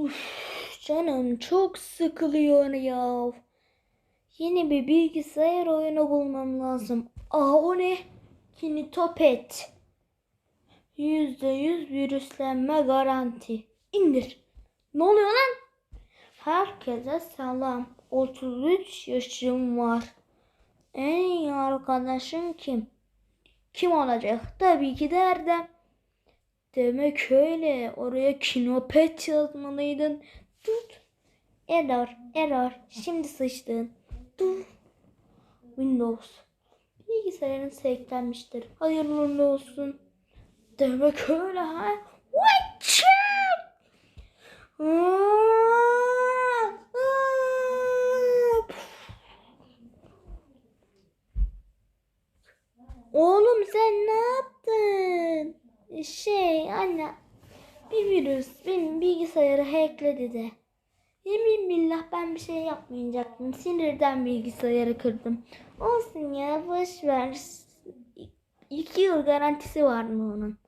Uf, canım çok sıkılıyor ya. Yeni bir bilgisayar oyunu bulmam lazım. Aa o ne? Kinitopet. Yüzde yüz virüslenme garanti. İndir. Ne oluyor lan? Herkese selam. 33 yaşım var. En iyi arkadaşın kim? Kim olacak? Tabii ki de. Demek öyle. Oraya kinopet yazmalıydın. Tut. Error, error. Şimdi sıçtın. Dur. Windows. Bilgisayarın seklenmiştir. Hayırlı uğurlu olsun. Demek öyle ha. Watch Oğlum sen ne yaptın? Şey anne bir virüs benim bilgisayarı hackledi de. Yemin billah ben bir şey yapmayacaktım. Sinirden bilgisayarı kırdım. Olsun ya boş ver. İki yıl garantisi var mı onun?